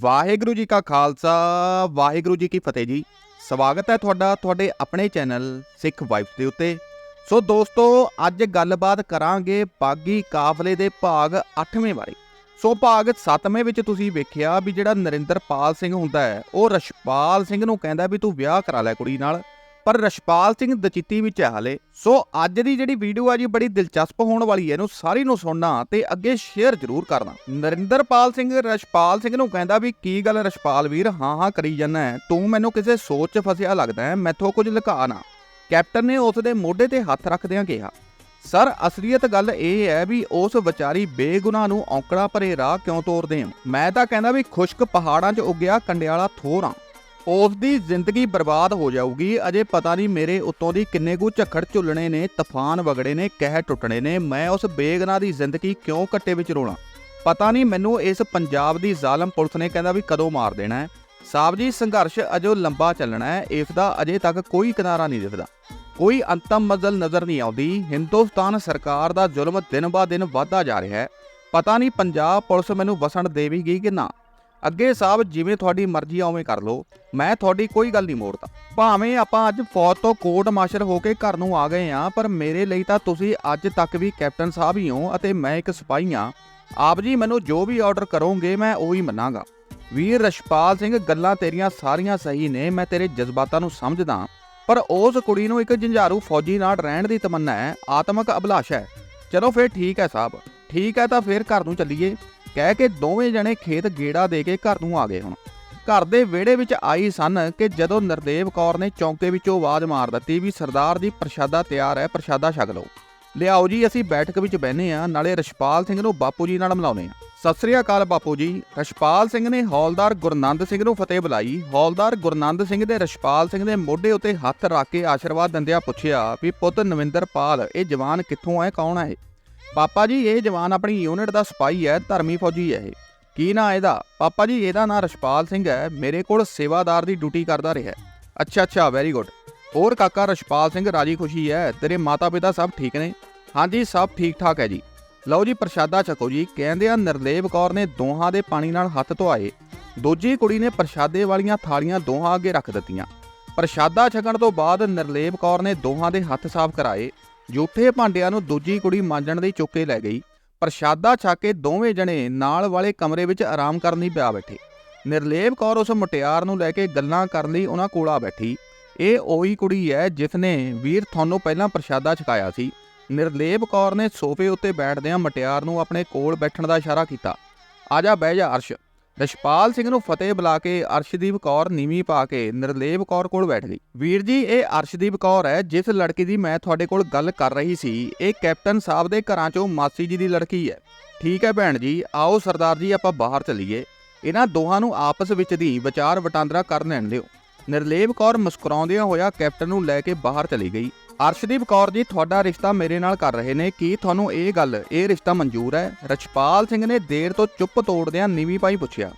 ਵਾਹਿਗੁਰੂ ਜੀ ਕਾ ਖਾਲਸਾ, ਵਾਹਿਗੁਰੂ ਜੀ ਕੀ ਫਤਿਹ ਜੀ। ਸਵਾਗਤ ਹੈ ਤੁਹਾਡਾ, ਤੁਹਾਡੇ ਆਪਣੇ ਚੈਨਲ ਸਿੱਖ ਵਾਈਫ ਦੇ ਉੱਤੇ। ਸੋ ਦੋਸਤੋ, ਅੱਜ ਗੱਲਬਾਤ ਕਰਾਂਗੇ ਬਾਗੀ ਕਾਫਲੇ ਦੇ ਭਾਗ 8ਵੇਂ ਬਾਰੇ। ਸੋ ਭਾਗ 7ਵੇਂ ਵਿੱਚ ਤੁਸੀਂ ਵੇਖਿਆ ਵੀ ਜਿਹੜਾ ਨਰਿੰਦਰਪਾਲ ਸਿੰਘ ਹੁੰਦਾ ਹੈ, ਉਹ ਰਸ਼ਪਾਲ ਸਿੰਘ ਨੂੰ ਕਹਿੰਦਾ ਵੀ ਤੂੰ ਵਿਆਹ ਕਰਾ ਲੈ ਕੁੜੀ ਨਾਲ। ਪਰ ਰਸ਼ਪਾਲ ਸਿੰਘ ਦਚਿੱਤੀ ਵਿੱਚ ਹੈ ਹਾਲੇ। ਸੋ ਅੱਜ ਦੀ ਜਿਹੜੀ ਵੀਡੀਓ ਆ ਜੀ, ਬੜੀ ਦਿਲਚਸਪ ਹੋਣ ਵਾਲੀ ਹੈ। ਇਹਨੂੰ ਸਾਰੀ ਨੂੰ ਸੁਣਨਾ ਤੇ ਅੱਗੇ ਸ਼ੇਅਰ ਜ਼ਰੂਰ ਕਰਨਾ। ਨਰਿੰਦਰਪਾਲ ਸਿੰਘ, ਰਸ਼ਪਾਲ ਸਿੰਘ ਨੂੰ ਕਹਿੰਦਾ ਵੀ, ਕੀ ਗੱਲ ਰਸ਼ਪਾਲ ਵੀਰ? ਹਾਂ ਹਾਂ, ਕਰੀ ਜਾਂਦਾ ਹੈ। ਤੂੰ ਮੈਨੂੰ ਕਿਸੇ ਸੋਚ 'ਚ ਫਸਿਆ ਲੱਗਦਾ ਹੈ। ਮੈਥੋਂ ਕੁਝ ਲੁਕਾ ਨਾ। ਕੈਪਟਨ ਨੇ ਉਸ ਦੇ ਮੋਢੇ ਤੇ ਹੱਥ ਰੱਖਦਿਆਂ ਕਿਹਾ, ਸਰ, ਅਸਲੀਅਤ ਗੱਲ ਇਹ ਹੈ ਵੀ ਉਸ ਵਿਚਾਰੀ ਬੇਗੁਨਾਹ ਨੂੰ ਔਂਕੜਾ ਭਰੇ ਰਾਹ ਕਿਉਂ ਤੋਰਦੇ ਹੋ? ਮੈਂ ਤਾਂ ਕਹਿੰਦਾ ਵੀ ਖੁਸ਼ਕ ਪਹਾੜਾਂ 'ਚ ਉੱਗਿਆ, ਕੰਡਿਆਲਾ ਥੋਰਾਂ। ਉਸ ਦੀ ਜ਼ਿੰਦਗੀ ਬਰਬਾਦ ਹੋ ਜਾਊਗੀ। ਅਜੇ ਪਤਾ ਨਹੀਂ ਮੇਰੇ ਉੱਤੋਂ ਦੀ ਕਿੰਨੇ ਕੁ ਝੱਖੜ ਝੁੱਲਣੇ ਨੇ, ਤੂਫਾਨ ਵਗੜੇ ਨੇ ਕਹਿ ਟੁੱਟਣੇ ਨੇ। ਮੈਂ ਉਸ ਬੇਗਨਾ ਦੀ ਜ਼ਿੰਦਗੀ ਕਿਉਂ ਕੱਟੇ ਵਿੱਚ ਰੋਣਾ ਪਤਾ ਨਹੀਂ ਮੈਨੂੰ ਇਸ ਪੰਜਾਬ ਦੀ ਜ਼ਾਲਮ ਪੁਲਿਸ ਨੇ ਕਹਿੰਦਾ ਵੀ ਕਦੋਂ ਮਾਰ ਦੇਣਾ ਹੈ। ਸਾਹਿਬ ਜੀ, ਸੰਘਰਸ਼ ਅਜੋ ਲੰਬਾ ਚੱਲਣਾ ਹੈ। ਇਸ ਦਾ ਅਜੇ ਤੱਕ ਕੋਈ ਕਿਨਾਰਾ ਨਹੀਂ ਦਿਖਦਾ। ਕੋਈ ਅੰਤਮ ਮਜ਼ਲ ਨਜ਼ਰ ਨਹੀਂ ਆਉਂਦੀ। ਹਿੰਦੁਸਤਾਨ ਸਰਕਾਰ ਦਾ ਜ਼ੁਲਮ ਦਿਨ ਬਾ ਦਿਨ ਵਧਦਾ ਜਾ ਰਿਹਾ ਹੈ। ਪਤਾ ਨਹੀਂ ਪੰਜਾਬ ਪੁਲਿਸ ਮੈਨੂੰ ਵਸਣ ਦੇਵੇਗੀ ਕਿ ਨਾ। ਅੱਗੇ ਸਾਹਿਬ ਜਿਵੇਂ ਤੁਹਾਡੀ ਮਰਜ਼ੀ ਆ, ਉਵੇਂ ਕਰ ਲਓ। ਮੈਂ ਤੁਹਾਡੀ ਕੋਈ ਗੱਲ ਨਹੀਂ ਮੋੜਦਾ। ਭਾਵੇਂ ਆਪਾਂ ਅੱਜ ਫੌਜ ਤੋਂ ਕੋਰਟ ਮਾਸ਼ਰ ਹੋ ਕੇ ਘਰ ਨੂੰ ਆ ਗਏ ਆ, ਪਰ ਮੇਰੇ ਲਈ ਤਾਂ ਤੁਸੀਂ ਅੱਜ ਤੱਕ ਵੀ ਕੈਪਟਨ ਸਾਹਿਬ ਹੀ ਹੋ ਅਤੇ ਮੈਂ ਇੱਕ ਸਿਪਾਹੀ ਹਾਂ ਆਪ ਜੀ ਮੈਨੂੰ ਜੋ ਵੀ ਆਰਡਰ ਕਰੋਗੇ, ਮੈਂ ਉਹੀ ਮੰਨਾਂਗਾ। ਵੀਰ ਰਸ਼ਪਾਲ ਸਿੰਘ, ਗੱਲਾਂ ਤੇਰੀਆਂ ਸਾਰੀਆਂ ਸਹੀ ਨੇ, ਮੈਂ ਤੇਰੇ ਜਜ਼ਬਾਤਾਂ ਨੂੰ ਸਮਝਦਾ ਪਰ ਉਸ ਕੁੜੀ ਨੂੰ ਇੱਕ ਜੰਝਾਰੂ ਫੌਜੀ ਨਾਲ ਰਹਿਣ ਦੀ ਤਮੰਨਾ ਹੈ, ਆਤਮਕ ਅਭਿਲਾਸ਼ਾ ਹੈ। ਚਲੋ ਫਿਰ ਠੀਕ ਹੈ ਸਾਹਿਬ। ਠੀਕ ਹੈ ਤਾਂ ਫਿਰ ਘਰ ਨੂੰ ਚੱਲੀਏ। ਕਹਿ ਕੇ ਦੋਵੇਂ ਜਣੇ ਖੇਤ ਗੇੜਾ ਦੇ ਕੇ ਘਰ ਨੂੰ ਆ ਗਏ ਹੁਣ। ਘਰ ਦੇ ਵਿਹੜੇ ਵਿੱਚ ਆਈ ਸਨ ਕਿ ਜਦੋਂ ਨਰਦੇਵ ਕੌਰ ਨੇ ਚੌਂਕੇ ਵਿੱਚੋਂ ਆਵਾਜ਼ ਮਾਰ ਦਿੱਤੀ ਵੀ ਸਰਦਾਰ ਦੀ ਪ੍ਰਸ਼ਾਦਾ ਤਿਆਰ ਹੈ, ਪ੍ਰਸ਼ਾਦਾ ਛਕ ਲਓ। ਲਿਆਓ ਜੀ, ਅਸੀਂ ਬੈਠਕ ਵਿੱਚ ਬਹਿਨੇ ਆ ਨਾਲੇ ਰਸ਼ਪਾਲ ਸਿੰਘ ਨੂੰ ਬਾਪੂ ਜੀ ਨਾਲ ਮਿਲਾਉਨੇ ਆ ਸਤਿ ਸ੍ਰੀ ਅਕਾਲ ਬਾਪੂ ਜੀ। ਰਸ਼ਪਾਲ ਸਿੰਘ ਨੇ ਹੌਲਦਾਰ ਗੁਰਨੰਦ ਸਿੰਘ ਨੂੰ ਫਤਿਹ ਬੁਲਾਈ। ਹੌਲਦਾਰ ਗੁਰਨੰਦ ਸਿੰਘ ਦੇ ਰਸ਼ਪਾਲ ਸਿੰਘ ਦੇ ਮੋਢੇ ਉੱਤੇ ਹੱਥ ਰੱਖ ਕੇ ਆਸ਼ੀਰਵਾਦ ਦਿੰਦਿਆਂ ਪੁੱਛਿਆ ਵੀ, ਪੁੱਤ ਨਵਿੰਦਰਪਾਲ, ਇਹ ਜਵਾਨ ਕਿੱਥੋਂ ਹੈ ਕੌਣ ਹੈ ਪਾਪਾ ਜੀ, ਇਹ ਜਵਾਨ ਆਪਣੀ ਯੂਨਿਟ ਦਾ ਸਿਪਾਹੀ ਹੈ, ਧਰਮੀ ਫੌਜੀ ਹੈ ਇਹ। ਕੀ ਨਾਂ ਇਹਦਾ? ਪਾਪਾ ਜੀ, ਇਹਦਾ ਨਾਂ ਰਸ਼ਪਾਲ ਸਿੰਘ ਹੈ, ਮੇਰੇ ਕੋਲ ਸੇਵਾਦਾਰ ਦੀ ਡਿਊਟੀ ਕਰਦਾ ਰਿਹਾ ਅੱਛਾ ਅੱਛਾ ਵੈਰੀ ਗੁੱਡ ਹੋਰ ਕਾਕਾ ਰਸ਼ਪਾਲ ਸਿੰਘ ਰਾਜੀ ਖੁਸ਼ੀ ਹੈ, ਤੇਰੇ ਮਾਤਾ ਪਿਤਾ ਸਭ ਠੀਕ ਨੇ? ਹਾਂਜੀ ਸਭ ਠੀਕ ਠਾਕ ਹੈ ਜੀ। ਲਓ ਜੀ, ਪ੍ਰਸ਼ਾਦਾ ਛਕੋ ਜੀ, ਕਹਿੰਦੇ ਆ ਨਰਲੇਵ ਕੌਰ ਨੇ ਦੋਹਾਂ ਦੇ ਪਾਣੀ ਨਾਲ ਹੱਥ ਧੋਏ ਦੂਜੀ ਕੁੜੀ ਨੇ ਪ੍ਰਸ਼ਾਦੇ ਵਾਲੀਆਂ ਥਾਲੀਆਂ ਦੋਹਾਂ ਅੱਗੇ ਰੱਖ ਦਿੱਤੀਆਂ। ਪ੍ਰਸ਼ਾਦਾ ਛਕਣ ਤੋਂ ਬਾਅਦ ਨਰਲੇਵ ਕੌਰ ਨੇ ਦੋਹਾਂ ਦੇ ਹੱਥ ਸਾਫ਼ ਕਰਾਏ। ਜੂਠੇ ਭਾਂਡਿਆਂ ਨੂੰ ਦੂਜੀ ਕੁੜੀ ਮਾਂਜਣ ਲਈ ਚੁੱਕ ਕੇ ਲੈ ਗਈ ਪ੍ਰਸ਼ਾਦਾ ਛਕ ਕੇ ਦੋਵੇਂ ਜਣੇ ਨਾਲ ਵਾਲੇ ਕਮਰੇ ਵਿੱਚ ਆਰਾਮ ਕਰਨ ਲਈ ਪਿਆ ਬੈਠੇ। ਨਿਰਲੇਪ ਕੌਰ ਉਸ ਮੁਟਿਆਰ ਨੂੰ ਲੈ ਕੇ ਗੱਲਾਂ ਕਰਨ ਲਈ ਉਹਨਾਂ ਕੋਲ ਆ ਬੈਠੀ। ਇਹ ਉਹੀ ਕੁੜੀ ਹੈ ਜਿਸ ਨੇ ਵੀਰ ਤੁਹਾਨੂੰ ਪਹਿਲਾਂ ਪ੍ਰਸ਼ਾਦਾ ਛਕਾਇਆ ਸੀ। ਨਿਰਲੇਪ ਕੌਰ ਨੇ ਸੋਫੇ ਉੱਤੇ ਬੈਠਦਿਆਂ ਮੁਟਿਆਰ ਨੂੰ ਆਪਣੇ ਕੋਲ ਬੈਠਣ ਦਾ ਇਸ਼ਾਰਾ ਕੀਤਾ। ਆ ਜਾ, ਬਹਿ ਜਾ ਅਰਸ਼। ਰਸ਼ਪਾਲ ਸਿੰਘ ਨੂੰ ਫਤਿਹ ਬੁਲਾ ਕੇ ਅਰਸ਼ਦੀਪ ਕੌਰ ਨੀਵੀਂ ਪਾ ਕੇ ਨਿਰਲੇਪ ਕੌਰ ਕੋਲ ਬੈਠ ਗਈ। ਵੀਰ ਜੀ, ਇਹ ਅਰਸ਼ਦੀਪ ਕੌਰ ਹੈ, ਜਿਸ ਲੜਕੀ ਦੀ ਮੈਂ ਤੁਹਾਡੇ ਕੋਲ ਗੱਲ ਕਰ ਰਹੀ ਸੀ, ਇਹ ਕੈਪਟਨ ਸਾਹਿਬ ਦੇ ਘਰਾਂ ਚੋਂ ਮਾਸੀ ਜੀ ਦੀ ਲੜਕੀ ਹੈ। ਠੀਕ ਹੈ ਭੈਣ ਜੀ, ਆਓ ਸਰਦਾਰ ਜੀ, ਆਪਾਂ ਬਾਹਰ ਚਲੀਏ। ਇਹਨਾਂ ਦੋਹਾਂ ਨੂੰ ਆਪਸ ਵਿੱਚ ਦੀ ਵਿਚਾਰ ਵਟਾਂਦਰਾ ਕਰ ਲੈਣ ਦਿਓ। ਨਿਰਲੇਪ ਕੌਰ ਮੁਸਕਰਾਉਂਦਿਆਂ ਹੋਇਆ ਕੈਪਟਨ ਨੂੰ ਲੈ ਕੇ ਬਾਹਰ ਚਲੀ ਗਈ। ਅਰਸ਼ਦੀਪ ਕੌਰ ਜੀ, ਤੁਹਾਡਾ ਰਿਸ਼ਤਾ ਮੇਰੇ ਨਾਲ ਕਰ ਰਹੇ ਨੇ। ਕੀ ਤੁਹਾਨੂੰ ਇਹ ਗੱਲ, ਇਹ ਰਿਸ਼ਤਾ ਮਨਜ਼ੂਰ ਹੈ? ਰਛਪਾਲ ਸਿੰਘ ਨੇ ਦੇਰ ਤੋਂ ਚੁੱਪ ਤੋੜਦਿਆਂ ਨੀਵੀਂ ਪਾਈ ਪੁੱਛਿਆ।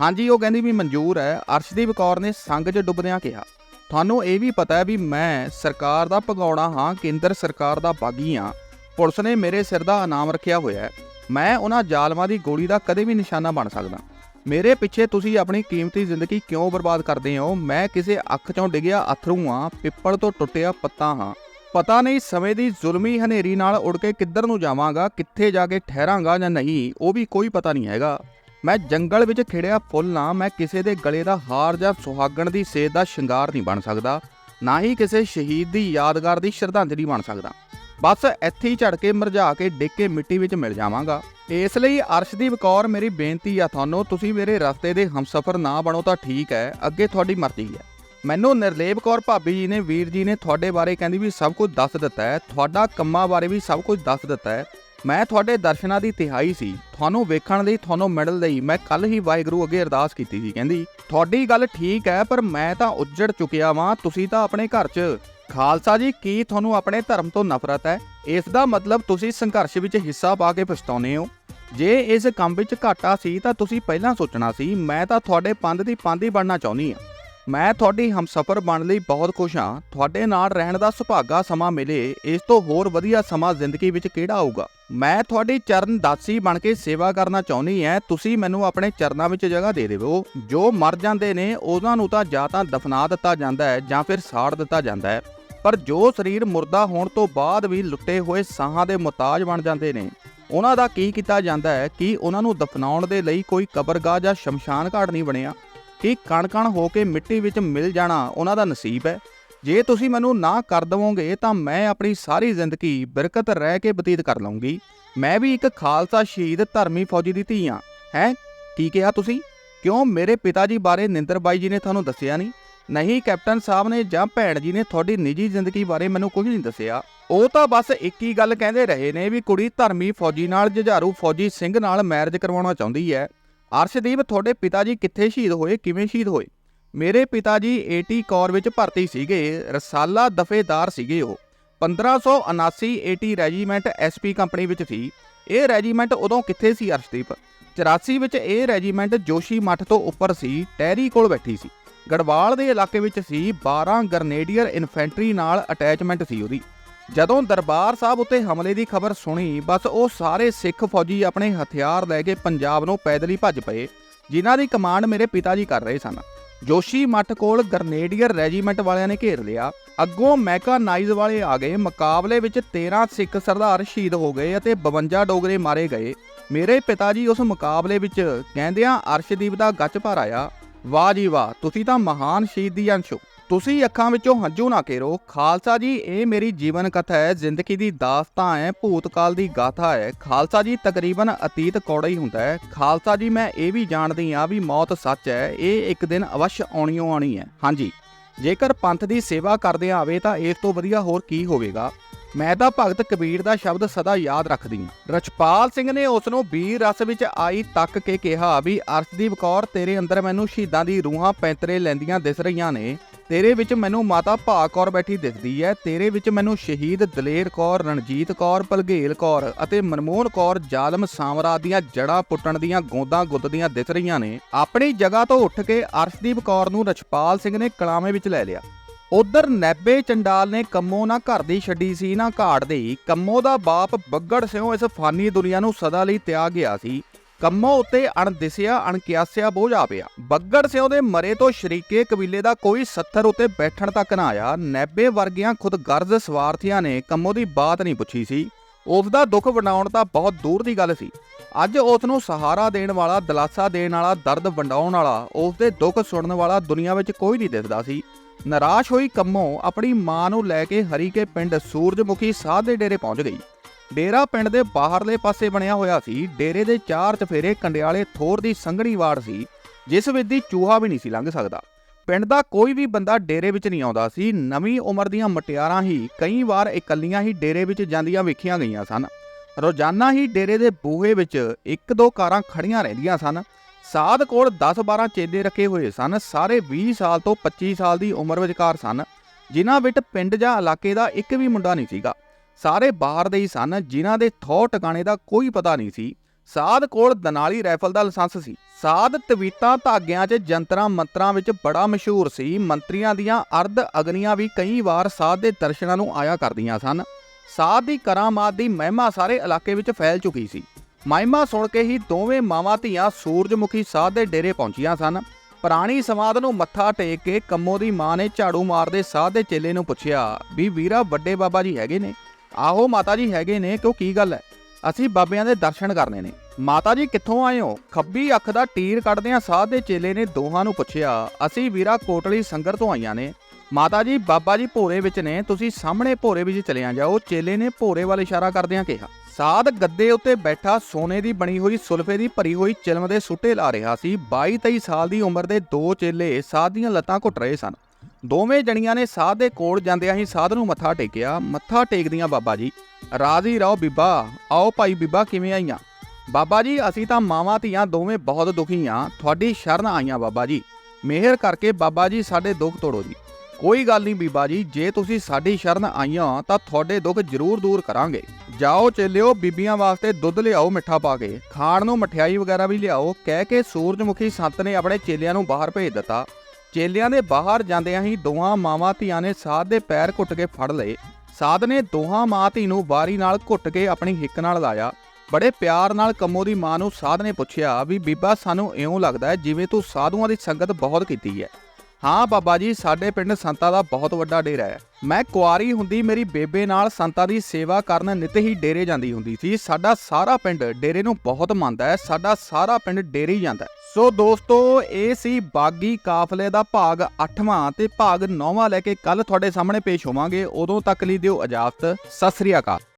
ਹਾਂਜੀ, ਉਹ ਕਹਿੰਦੀ ਵੀ ਮਨਜ਼ੂਰ ਹੈ। ਅਰਸ਼ਦੀਪ ਕੌਰ ਨੇ ਸੰਗ 'ਚ ਡੁੱਬਦਿਆਂ ਕਿਹਾ। ਤੁਹਾਨੂੰ ਇਹ ਵੀ ਪਤਾ ਹੈ ਵੀ ਮੈਂ ਸਰਕਾਰ ਦਾ ਭਗੌੜਾ ਹਾਂ, ਕੇਂਦਰ ਸਰਕਾਰ ਦਾ ਬਾਗੀ ਹਾਂ। ਪੁਲਿਸ ਨੇ ਮੇਰੇ ਸਿਰ ਦਾ ਇਨਾਮ ਰੱਖਿਆ ਹੋਇਆ ਹੈ। ਮੈਂ ਉਹਨਾਂ ਜ਼ਾਲਮਾਂ ਦੀ ਗੋਲੀ ਦਾ ਕਦੇ ਵੀ ਨਿਸ਼ਾਨਾ ਬਣ ਸਕਦਾ। ਮੇਰੇ ਪਿੱਛੇ ਤੁਸੀਂ ਆਪਣੀ ਕੀਮਤੀ ਜ਼ਿੰਦਗੀ ਕਿਉਂ ਬਰਬਾਦ ਕਰਦੇ ਹੋ? ਮੈਂ ਕਿਸੇ ਅੱਖ ਚੋਂ ਡਿੱਗਿਆ ਅਥਰੂ ਹਾਂ, ਪਿੱਪਲ ਤੋਂ ਟੁੱਟਿਆ ਪੱਤਾ ਹਾਂ। ਪਤਾ ਨਹੀਂ ਸਮੇਂ ਦੀ ਜ਼ੁਲਮੀ ਹਨੇਰੀ ਨਾਲ ਉੜ ਕੇ ਕਿੱਧਰ ਨੂੰ ਜਾਵਾਂਗਾ, ਕਿੱਥੇ ਜਾ ਕੇ ਠਹਿਰਾਂਗਾ ਜਾਂ ਨਹੀਂ, ਉਹ ਵੀ ਕੋਈ ਪਤਾ ਨਹੀਂ ਹੈਗਾ। ਮੈਂ ਜੰਗਲ ਵਿੱਚ ਖਿੜਿਆ ਫੁੱਲ ਨਾ, ਮੈਂ ਕਿਸੇ ਦੇ ਗਲੇ ਦਾ ਹਾਰ ਜਾਂ ਸੁਹਾਗਣ ਦੀ ਸੇਧ ਦਾ ਸ਼ਿੰਗਾਰ ਨਹੀਂ ਬਣ ਸਕਦਾ, ਨਾ ਹੀ ਕਿਸੇ ਸ਼ਹੀਦ ਦੀ ਯਾਦਗਾਰ ਦੀ ਸ਼ਰਧਾਂਜਲੀ ਬਣ ਸਕਦਾ। ਬਸ ਇੱਥੇ ਹੀ ਝੜ ਕੇ ਮਰਝਾ ਕੇ ਡਿੱਗ ਕੇ ਮਿੱਟੀ ਵਿੱਚ ਮਿਲ ਜਾਵਾਂਗਾ। ਇਸ ਲਈ ਅਰਸ਼ਦੀਪ ਕੌਰ, ਮੇਰੀ ਬੇਨਤੀ ਆ ਤੁਹਾਨੂੰ, ਤੁਸੀਂ ਮੇਰੇ ਰਸਤੇ ਦੇ ਹਮਸਫਰ ਨਾ ਬਣੋ ਤਾਂ ਠੀਕ ਹੈ, ਅੱਗੇ ਤੁਹਾਡੀ ਮਰਜ਼ੀ ਹੈ। ਮੈਨੂੰ ਨਿਰਲੇਪ ਕੌਰ ਭਾਬੀ ਜੀ ਨੇ, ਵੀਰ ਜੀ ਨੇ ਤੁਹਾਡੇ ਬਾਰੇ ਕਹਿੰਦੀ ਵੀ ਸਭ ਕੁਝ ਦੱਸ ਦਿੱਤਾ ਹੈ, ਤੁਹਾਡਾ ਕੰਮਾਂ ਬਾਰੇ ਵੀ ਸਭ ਕੁਝ ਦੱਸ ਦਿੱਤਾ ਹੈ। ਮੈਂ ਤੁਹਾਡੇ ਦਰਸ਼ਨਾਂ ਦੀ ਤਿਹਾਈ ਸੀ, ਤੁਹਾਨੂੰ ਵੇਖਣ ਲਈ, ਤੁਹਾਨੂੰ ਮਿਲਣ ਲਈ, ਮੈਂ ਕੱਲ ਹੀ ਵਾਹਿਗੁਰੂ ਅੱਗੇ ਅਰਦਾਸ ਕੀਤੀ ਸੀ, ਕਹਿੰਦੀ, ਤੁਹਾਡੀ ਗੱਲ ਠੀਕ ਹੈ, ਪਰ ਮੈਂ ਤਾਂ ਉੱਜੜ ਚੁੱਕਿਆ ਵਾਂ, ਤੁਸੀਂ ਤਾਂ ਆਪਣੇ ਘਰ 'ਚ ਖਾਲਸਾ ਜੀ, ਕੀ ਤੁਹਾਨੂੰ ਆਪਣੇ ਧਰਮ ਤੋਂ ਨਫ਼ਰਤ ਹੈ? ਇਸ ਦਾ ਮਤਲਬ ਤੁਸੀਂ ਸੰਘਰਸ਼ ਵਿੱਚ ਹਿੱਸਾ ਪਾ ਕੇ ਪਛਤਾਉਂਦੇ ਹੋ। ਜੇ ਇਸ ਕੰਮ ਵਿੱਚ ਘਾਟਾ ਸੀ ਤਾਂ ਤੁਸੀਂ ਪਹਿਲਾਂ ਸੋਚਣਾ ਸੀ, ਮੈਂ ਤਾਂ ਤੁਹਾਡੇ ਪੰਧ ਦੀ ਪੰਧ ਹੀ ਬਣਨਾ ਚਾਹੁੰਦੀ ਹਾਂ। ਮੈਂ ਤੁਹਾਡੀ ਹਮਸਫਰ ਬਣਨ ਲਈ ਬਹੁਤ ਖੁਸ਼ ਹਾਂ। ਤੁਹਾਡੇ ਨਾਲ ਰਹਿਣ ਦਾ ਸੁਭਾਗਾ ਸਮਾਂ ਮਿਲੇ, ਇਸ ਤੋਂ ਹੋਰ ਵਧੀਆ ਸਮਾਂ ਜ਼ਿੰਦਗੀ ਵਿੱਚ ਕਿਹੜਾ ਆਊਗਾ? ਮੈਂ ਤੁਹਾਡੀ ਚਰਨ ਦਾਸੀ ਬਣ ਕੇ ਸੇਵਾ ਕਰਨਾ ਚਾਹੁੰਦੀ ਹਾਂ। ਤੁਸੀਂ ਮੈਨੂੰ ਆਪਣੇ ਚਰਨਾਂ ਵਿੱਚ ਜਗ੍ਹਾ ਦੇ ਦਿਵੋ। ਜੋ ਮਰ ਜਾਂਦੇ ਨੇ, ਉਹਨਾਂ ਨੂੰ ਤਾਂ ਜਾਂ ਤਾਂ ਦਫਨਾ ਦਿੱਤਾ ਜਾਂਦਾ ਹੈ ਜਾਂ ਫਿਰ ਸਾੜ ਦਿੱਤਾ ਜਾਂਦਾ ਹੈ। ਪਰ ਜੋ ਸਰੀਰ ਮੁਰਦਾ ਹੋਣ ਤੋਂ ਬਾਅਦ ਵੀ ਲੁੱਟੇ ਹੋਏ ਸਾਹਾਂ ਦੇ ਮੁਤਾਜ ਬਣ ਜਾਂਦੇ ਨੇ, ਉਹਨਾਂ ਦਾ ਕੀ ਕੀਤਾ ਜਾਂਦਾ ਹੈ ਕਿ ਉਹਨਾਂ ਨੂੰ ਦਫਨਾਉਣ ਦੇ ਲਈ ਕੋਈ ਕਬਰਗਾਹ ਜਾਂ ਸ਼ਮਸ਼ਾਨ ਘਾਟ ਨਹੀਂ ਬਣਿਆ, ਕਿ ਕਣ-ਕਣ ਹੋ ਕੇ ਮਿੱਟੀ ਵਿੱਚ ਮਿਲ ਜਾਣਾ ਉਹਨਾਂ ਦਾ ਨਸੀਬ ਹੈ। ਜੇ ਤੁਸੀਂ ਮੈਨੂੰ ਨਾ ਕਰ ਦਵੋਗੇ ਤਾਂ ਮੈਂ ਆਪਣੀ ਸਾਰੀ ਜ਼ਿੰਦਗੀ ਬਿਰਕਤ ਰਹਿ ਕੇ ਬਤੀਤ ਕਰ ਲਵਾਂਗੀ ਮੈਂ ਵੀ ਇੱਕ ਖਾਲਸਾ ਸ਼ਹੀਦ ਧਰਮੀ ਫੌਜੀ ਦੀ ਧੀ ਹਾਂ। ਹੈ? ਕੀ ਕਿਹਾ ਤੁਸੀਂ? ਕਿਉਂ ਮੇਰੇ ਪਿਤਾ ਜੀ ਬਾਰੇ ਨਿੰਦਰ ਬਾਈ ਜੀ ਨੇ ਤੁਹਾਨੂੰ ਦੱਸਿਆ ਨਹੀਂ? ਨਹੀਂ, ਕੈਪਟਨ ਸਾਹਿਬ ਨੇ ਜਾਂ ਭੈਣ ਜੀ ਨੇ ਤੁਹਾਡੀ ਨਿੱਜੀ ਜ਼ਿੰਦਗੀ ਬਾਰੇ ਮੈਨੂੰ ਕੁਝ ਨਹੀਂ ਦੱਸਿਆ। ਉਹ ਤਾਂ ਬਸ ਇੱਕ ਹੀ ਗੱਲ ਕਹਿੰਦੇ ਰਹੇ ਨੇ ਵੀ ਕੁੜੀ ਧਰਮੀ ਫੌਜੀ ਨਾਲ, ਜੁਝਾਰੂ ਫੌਜੀ ਸਿੰਘ ਨਾਲ ਮੈਰਿਜ ਕਰਵਾਉਣਾ ਚਾਹੁੰਦੀ ਹੈ। ਅਰਸ਼ਦੀਪ, ਤੁਹਾਡੇ ਪਿਤਾ ਜੀ ਕਿੱਥੇ ਸ਼ਹੀਦ ਹੋਏ, ਕਿਵੇਂ ਸ਼ਹੀਦ ਹੋਏ? ਮੇਰੇ ਪਿਤਾ ਜੀ ਏਟੀ ਕੋਰ ਵਿੱਚ ਭਰਤੀ ਸੀਗੇ, ਰਸਾਲਾ ਦਫੇਦਾਰ ਸੀਗੇ ਉਹ। 1579 ਏਟੀ ਰੈਜੀਮੈਂਟ ਐਸਪੀ ਕੰਪਨੀ ਵਿੱਚ ਸੀ। ਇਹ ਰੈਜੀਮੈਂਟ ਉਦੋਂ ਕਿੱਥੇ ਸੀ ਅਰਸ਼ਦੀਪ? 84 ਵਿੱਚ ਇਹ ਰੈਜੀਮੈਂਟ ਜੋਸ਼ੀ ਮੱਠ ਤੋਂ ਉੱਪਰ ਸੀ ਟੈਰੀ ਕੋਲ ਬੈਠੀ ਸੀ। ਗੜਵਾਲ ਦੇ ਇਲਾਕੇ ਵਿੱਚ ਸੀ 12 ਗਰਨੇਡੀਅਰ ਇਨਫੈਂਟਰੀ ਨਾਲ ਅਟੈਚਮੈਂਟ ਸੀ ਉਹਦੀ। ਜਦੋਂ ਦਰਬਾਰ ਸਾਹਿਬ ਉੱਤੇ ਹਮਲੇ ਦੀ ਖਬਰ ਸੁਣੀ, ਬਸ ਉਹ ਸਾਰੇ ਸਿੱਖ ਫੌਜੀ ਆਪਣੇ ਹਥਿਆਰ ਲੈ ਕੇ ਪੰਜਾਬ ਨੂੰ ਪੈਦਲ ਹੀ ਭੱਜ ਪਏ, ਜਿਨ੍ਹਾਂ ਦੀ ਕਮਾਂਡ ਮੇਰੇ ਪਿਤਾ ਜੀ ਕਰ ਰਹੇ ਸਨ। ਜੋਸ਼ੀ ਮੱਠ ਕੋਲ ਗਰਨੇਡੀਅਰ ਰੈਜੀਮੈਂਟ ਵਾਲਿਆਂ ਨੇ ਘੇਰ ਲਿਆ। ਅੱਗੋਂ ਮੈਕਾਨਾਈਜ਼ ਵਾਲੇ ਆ ਗਏ। ਮੁਕਾਬਲੇ ਵਿੱਚ 13 ਸਿੱਖ ਸਰਦਾਰ ਸ਼ਹੀਦ ਹੋ ਗਏ ਅਤੇ 52 ਡੋਗਰੇ ਮਾਰੇ ਗਏ। ਮੇਰੇ ਪਿਤਾ ਜੀ ਉਸ ਮੁਕਾਬਲੇ ਵਿੱਚ ਕਹਿੰਦਿਆਂ ਅਰਸ਼ਦੀਪ ਦਾ ਗੱਚ ਭਰ ਆਇਆ। ਵਾਹ ਜੀ ਵਾਹ, ਤੁਸੀਂ ਤਾਂ ਮਹਾਨ ਸ਼ਹੀਦ ਦੀ ਅੰਸ਼ ਹੋ। ਤੁਸੀਂ ਅੱਖਾਂ ਵਿੱਚੋਂ ਹੰਝੂ ਨਾ ਕੇਰੋ। ਖਾਲਸਾ ਜੀ, ਇਹ ਮੇਰੀ ਜੀਵਨ ਕਥਾ ਹੈ, ਜ਼ਿੰਦਗੀ ਦੀ ਦਾਸਤਾਂ ਹੈ, ਭੂਤਕਾਲ ਦੀ ਗਾਥਾ ਹੈ। ਖਾਲਸਾ ਜੀ, ਤਕਰੀਬਨ ਅਤੀਤ ਕੌੜਾ ਹੀ ਹੁੰਦਾ ਹੈ। ਖਾਲਸਾ ਜੀ, ਮੈਂ ਇਹ ਵੀ ਜਾਣਦੀ ਆ ਵੀ ਮੌਤ ਸੱਚ ਹੈ, ਇਹ ਇੱਕ ਦਿਨ ਅਵਸ਼ ਆਉਣੀਓ ਆਣੀ ਹੈ। ਹਾਂਜੀ, ਜੇਕਰ ਪੰਥ ਦੀ ਸੇਵਾ ਕਰਦੇ ਆਵੇ ਤਾਂ ਇਸ ਤੋਂ ਵਧੀਆ ਹੋਰ ਕੀ ਹੋਵੇਗਾ? ਮੈਂ ਤਾਂ ਭਗਤ ਕਬੀਰ ਦਾ ਸ਼ਬਦ ਸਦਾ ਯਾਦ ਰੱਖਦੀ ਹਾਂ। ਰਛਪਾਲ ਸਿੰਘ ਨੇ ਉਸ ਨੂੰ ਵੀਰ ਰਸ ਵਿੱਚ ਆਈ ਤੱਕ ਕੇ ਕਿਹਾ ਵੀ ਅਰਸ਼ਦੀਪ ਕੌਰ, ਤੇਰੇ ਅੰਦਰ ਮੈਨੂੰ ਸ਼ਹੀਦਾਂ ਦੀ ਰੂਹਾਂ ਪੈਂਤਰੇ ਲੈਂਦੀਆਂ ਦਿਸ ਰਹੀਆਂ ਨੇ। ਤੇਰੇ ਵਿੱਚ ਮੈਨੂੰ ਮਾਤਾ ਭਾ ਕੌਰ ਬੈਠੀ ਦਿਖਦੀ ਹੈ ਤੇਰੇ ਵਿੱਚ ਮੈਨੂੰ ਸ਼ਹੀਦ ਦਲੇਰ ਕੌਰ, ਰਣਜੀਤ ਕੌਰ ਪਲਗੇਲ ਕੌਰ ਅਤੇ ਮਨਮੋਹਨ ਕੌਰ ਜ਼ਾਲਮ ਸਾਮਰਾਜ ਦੀਆਂ ਜੜਾਂ ਪੁੱਟਣ ਦੀਆਂ ਗੋਂਦਾਂ ਗੁੱਦਦੀਆਂ ਦਿਸ ਰਹੀਆਂ ਨੇ। ਆਪਣੀ ਜਗ੍ਹਾ ਤੋਂ ਉੱਠ ਕੇ ਅਰਸ਼ਦੀਪ ਕੌਰ ਨੂੰ ਰਛਪਾਲ ਸਿੰਘ ਨੇ ਕਲਾਵੇਂ ਵਿੱਚ ਲੈ ਲਿਆ। ਉਧਰ ਨੈਬੇ ਚੰਡਾਲ ਨੇ ਕੰਮੋ ਨਾ ਘਰ ਦੀ ਛੱਡੀ ਸੀ, ਨਾ ਘਾਟ ਦੀ। ਕੰਮੋ ਦਾ ਬਾਪ ਬੱਗੜ ਸਿਓ ਇਸ ਫਾਨੀ ਦੁਨੀਆ ਨੂੰ ਸਦਾ ਲਈ ਤਿਆਗ ਗਿਆ ਸੀ। ਕੰਮੋ ਉੱਤੇ ਅਣਦਿਸਿਆ, ਅਣਕਿਆਸਿਆ ਬੋਝ ਆ ਪਿਆ। ਬੱਗੜ ਸਿਓ ਦੇ ਮਰੇ ਤੋਂ ਸ਼ਰੀਕੇ ਕਬੀਲੇ ਦਾ ਕੋਈ ਸੱਥਰ ਉੱਤੇ ਬੈਠਣ ਤੱਕ ਨਾ ਆਇਆ। ਨੈਬੇ ਵਰਗੀਆਂ ਖੁਦ ਗਰਜ਼ ਸਵਾਰਥੀਆਂ ਨੇ ਕੰਮੋ ਦੀ ਬਾਤ ਨਹੀਂ ਪੁੱਛੀ ਸੀ। ਉਸ ਦਾ ਦੁੱਖ ਵੰਡਾਉਣ ਤਾਂ ਬਹੁਤ ਦੂਰ ਦੀ ਗੱਲ ਸੀ। ਅੱਜ ਉਸ ਨੂੰ ਸਹਾਰਾ ਦੇਣ ਵਾਲਾ, ਦਿਲਾਸਾ ਦੇਣ ਵਾਲਾ, ਦਰਦ ਵੰਡਾਉਣ ਵਾਲਾ ਉਸ ਦੇ ਦੁੱਖ ਸੁਣਨ ਵਾਲਾ ਦੁਨੀਆ ਵਿੱਚ ਕੋਈ ਨਹੀਂ ਦਿਸਦਾ ਸੀ। ਨਿਰਾਸ਼ ਹੋਈ ਕੰਮੋਂ ਆਪਣੀ ਮਾਂ ਨੂੰ ਲੈ ਕੇ ਹਰੀਕੇ ਪਿੰਡ ਸੂਰਜਮੁਖੀ ਸਾਧ ਦੇ ਡੇਰੇ ਪਹੁੰਚ ਗਈ। ਡੇਰਾ ਪਿੰਡ ਦੇ ਬਾਹਰਲੇ ਪਾਸੇ ਬਣਿਆ ਹੋਇਆ ਸੀ। ਡੇਰੇ ਦੇ ਚਾਰ ਚਫੇਰੇ ਕੰਡਿਆਲੇ ਥੋਰ ਦੀ ਸੰਘਣੀ ਵਾੜ ਸੀ, ਜਿਸ ਵਿੱਚ ਦੀ ਚੂਹਾ ਵੀ ਨਹੀਂ ਸੀ ਲੰਘ ਸਕਦਾ। ਪਿੰਡ ਦਾ ਕੋਈ ਵੀ ਬੰਦਾ ਡੇਰੇ ਵਿੱਚ ਨਹੀਂ ਆਉਂਦਾ ਸੀ। ਨਵੀਂ ਉਮਰ ਦੀਆਂ ਮਟਿਆਰਾਂ ਹੀ ਕਈ ਵਾਰ ਇਕੱਲੀਆਂ ਹੀ ਡੇਰੇ ਵਿੱਚ ਜਾਂਦੀਆਂ ਵੇਖੀਆਂ ਗਈਆਂ ਸਨ। ਰੋਜ਼ਾਨਾ ਹੀ ਡੇਰੇ ਦੇ ਬੂਹੇ ਵਿੱਚ ਇੱਕ ਦੋ ਕਾਰਾਂ ਖੜੀਆਂ ਰਹਿੰਦੀਆਂ ਸਨ। ਸਾਧ ਕੋਲ 10-12 ਚੇਲੇ ਰੱਖੇ ਹੋਏ ਸਨ। ਸਾਰੇ 20 ਸਾਲ ਤੋਂ 25 ਸਾਲ ਦੀ ਉਮਰ ਵਿਚਕਾਰ ਸਨ, ਜਿਨ੍ਹਾਂ ਵਿੱਚ ਪਿੰਡ ਜਾਂ ਇਲਾਕੇ ਦਾ ਇੱਕ ਵੀ ਮੁੰਡਾ ਨਹੀਂ ਸੀਗਾ। ਸਾਰੇ ਬਾਹਰ ਦੇ ਹੀ ਸਨ, ਜਿਨ੍ਹਾਂ ਦੇ ਥੋ ਟਿਕਾਣੇ ਦਾ ਕੋਈ ਪਤਾ ਨਹੀਂ ਸੀ। ਸਾਧ ਕੋਲ ਦਨਾਲੀ ਰਾਈਫਲ ਦਾ ਲਾਇਸੈਂਸ ਸੀ। ਸਾਧ ਤਵੀਤਾਂ ਧਾਗਿਆਂ 'ਚ ਜੰਤਰਾਂ ਮੰਤਰਾਂ ਵਿੱਚ ਬੜਾ ਮਸ਼ਹੂਰ ਸੀ। ਮੰਤਰੀਆਂ ਦੀਆਂ ਅਰਧ ਅਗਨੀਆਂ ਵੀ ਕਈ ਵਾਰ ਸਾਧ ਦੇ ਦਰਸ਼ਨਾਂ ਨੂੰ ਆਇਆ ਕਰਦੀਆਂ ਸਨ। ਸਾਧ ਦੀ ਕਰਾਮਾਤ ਦੀ ਮਹਿਮਾ ਸਾਰੇ ਇਲਾਕੇ ਵਿੱਚ ਫੈਲ ਚੁੱਕੀ ਸੀ। ਮਹਿਮਾ ਸੁਣ ਕੇ ਹੀ ਦੋਵੇਂ ਮਾਵਾਂ ਧੀਆਂ ਸੂਰਜਮੁਖੀ ਸਾਧ ਦੇ ਡੇਰੇ ਪਹੁੰਚੀਆਂ ਸਨ। ਪੁਰਾਣੀ ਸਮਾਧ ਨੂੰ ਮੱਥਾ ਟੇਕ ਕੇ ਕੰਮੋ ਦੀ ਮਾਂ ਨੇ ਝਾੜੂ ਮਾਰਦੇ ਸਾਧ ਦੇ ਚੇਲੇ ਨੂੰ ਪੁੱਛਿਆ, ਵੀ ਵੀਰਾ, ਵੱਡੇ ਬਾਬਾ ਜੀ ਹੈਗੇ ਨੇ? ਆਹੋ, ਮਾਤਾ ਜੀ ਹੈਗੇ ਨੇ, ਕਿਉਂ ਕੀ ਗੱਲ ਹੈ? ਅਸੀਂ ਬਾਬਿਆਂ ਦੇ ਦਰਸ਼ਨ ਕਰਨੇ ਨੇ। ਮਾਤਾ ਜੀ, ਕਿੱਥੋਂ ਆਏ ਹੋ? ਖੱਬੀ ਅੱਖ ਦਾ ਟੀਰ ਕੱਢਦਿਆਂ ਸਾਧ ਦੇ ਚੇਲੇ ਨੇ ਦੋਹਾਂ ਨੂੰ ਪੁੱਛਿਆ, ਅਸੀਂ ਵੀਰਾ ਕੋਟਲੀ ਸੰਗਰ ਤੋਂ ਆਈਆਂ ਨੇ। ਮਾਤਾ ਜੀ, ਬਾਬਾ ਜੀ ਭੋਰੇ ਵਿੱਚ ਨੇ, ਤੁਸੀਂ ਸਾਹਮਣੇ ਭੋਰੇ ਵਿੱਚ ਚਲਿਆ ਜਾਓ। ਚੇਲੇ ਨੇ ਭੋਰੇ ਵੱਲ ਇਸ਼ਾਰਾ ਕਰਦਿਆਂ ਕਿਹਾ, ਸਾਧ ਗੱਦੇ ਉੱਤੇ ਬੈਠਾ ਸੋਨੇ ਦੀ ਬਣੀ ਹੋਈ ਸੁਲਫੇ ਦੀ ਭਰੀ ਹੋਈ ਚਿਲਮ ਦੇ ਸੁੱਟੇ ਲਾ ਰਿਹਾ ਸੀ। 22-23 ਸਾਲ ਦੀ ਉਮਰ ਦੇ ਦੋ ਚੇਲੇ ਸਾਧ ਦੀਆਂ ਲੱਤਾਂ ਘੁੱਟ ਰਹੇ ਸਨ। ਦੋਵੇਂ ਜਣੀਆਂ ਨੇ ਸਾਧ ਦੇ ਕੋਲ ਜਾਂਦਿਆਂ ਹੀ ਸਾਧ ਨੂੰ ਮੱਥਾ ਟੇਕਿਆ। ਮੱਥਾ ਟੇਕਦੀਆਂ ਬਾਬਾ ਜੀ, ਰਾਜ਼ੀ ਰਹੋ ਬੀਬਾ, ਆਓ ਭਾਈ ਬੀਬਾ ਕਿਵੇਂ ਆਈਆਂ? ਬਾਬਾ ਜੀ, ਅਸੀਂ ਤਾਂ ਮਾਵਾਂ ਧੀਆਂ ਦੋਵੇਂ ਬਹੁਤ ਦੁਖੀ ਆ। ਤੁਹਾਡੀ ਸ਼ਰਨ ਆਈਆਂ ਬਾਬਾ ਜੀ। ਮਿਹਰ ਕਰਕੇ ਬਾਬਾ ਜੀ, ਸਾਡੇ ਦੁੱਖ ਤੋੜੋ ਜੀ। ਕੋਈ ਗੱਲ ਨਹੀਂ ਬੀਬਾ ਜੀ, ਜੇ ਤੁਸੀਂ ਸਾਡੀ ਸ਼ਰਨ ਆਈਆਂ, ਤਾਂ ਤੁਹਾਡੇ ਦੁੱਖ ਜ਼ਰੂਰ ਦੂਰ ਕਰਾਂਗੇ। ਜਾਓ ਚੇਲਿਓ, ਬੀਬੀਆਂ ਵਾਸਤੇ ਦੁੱਧ ਲਿਆਓ ਮਿੱਠਾ ਪਾ ਕੇ। ਖਾਣ ਨੂੰ ਮਠਿਆਈ ਵਗੈਰਾ ਵੀ ਲਿਆਓ। ਕਹਿ ਕੇ ਸੂਰਜਮੁਖੀ ਸੰਤ ਨੇ ਆਪਣੇ ਚੇਲਿਆਂ ਨੂੰ ਬਾਹਰ ਭੇਜ ਦਿੱਤਾ। ਚੇਲਿਆਂ ਦੇ ਬਾਹਰ ਜਾਂਦਿਆਂ ਹੀ ਦੋਹਾਂ ਮਾਵਾਂ ਧੀਆਂ ਨੇ ਸਾਧ ਦੇ ਪੈਰ ਘੁੱਟ ਕੇ ਫੜ ਲਏ। ਸਾਧ ਨੇ ਦੋਹਾਂ ਮਾਂ ਧੀ ਨੂੰ ਵਾਰੀ ਨਾਲ ਘੁੱਟ ਕੇ ਆਪਣੀ ਹਿੱਕ ਨਾਲ ਲਾਇਆ। ਬੜੇ ਪਿਆਰ ਨਾਲ ਕੰਮੋ ਦੀ ਮਾਂ ਨੂੰ ਸਾਧ ਨੇ ਪੁੱਛਿਆ ਵੀ ਬੀਬਾ ਸਾਨੂੰ ਇਉਂ ਲੱਗਦਾ ਹੈ ਜਿਵੇਂ ਤੂੰ ਸਾਧੂਆਂ ਦੀ ਸੰਗਤ ਬਹੁਤ ਕੀਤੀ ਹੈ। ਹਾਂ ਬਾਬਾ ਜੀ, ਸਾਡੇ ਪਿੰਡ ਸੰਤਾਂ ਦਾ ਬਹੁਤ ਵੱਡਾ ਡੇਰਾ ਹੈ। ਮੈਂ ਕੁਆਰੀ ਹੁੰਦੀ ਮੇਰੀ ਬੇਬੇ ਨਾਲ ਸੰਤਾਂ ਦੀ ਸੇਵਾ ਕਰਨ ਨਿਤ ਹੀ ਡੇਰੇ ਜਾਂਦੀ ਹੁੰਦੀ ਸੀ। ਸਾਡਾ ਸਾਰਾ ਪਿੰਡ ਡੇਰੇ ਨੂੰ ਬਹੁਤ ਮੰਨਦਾ ਹੈ। ਸਾਡਾ ਸਾਰਾ ਪਿੰਡ ਡੇਰੇ ਹੀ ਜਾਂਦਾ ਸੋ ਦੋਸਤੋ, ਇਹ ਸੀ ਬਾਗੀ ਕਾਫਲੇ ਦਾ ਭਾਗ 8ਵਾਂ ਤੇ ਭਾਗ 9ਵਾਂ ਲੈ ਕੇ ਕੱਲ ਤੁਹਾਡੇ ਸਾਹਮਣੇ ਪੇਸ਼ ਹੋਵਾਂਗੇ। ਉਦੋਂ ਤੱਕ ਲਈ ਦਿਓ ਇਜਾਜ਼ਤ। ਸਤਿ ਸ੍ਰੀ ਅਕਾਲ।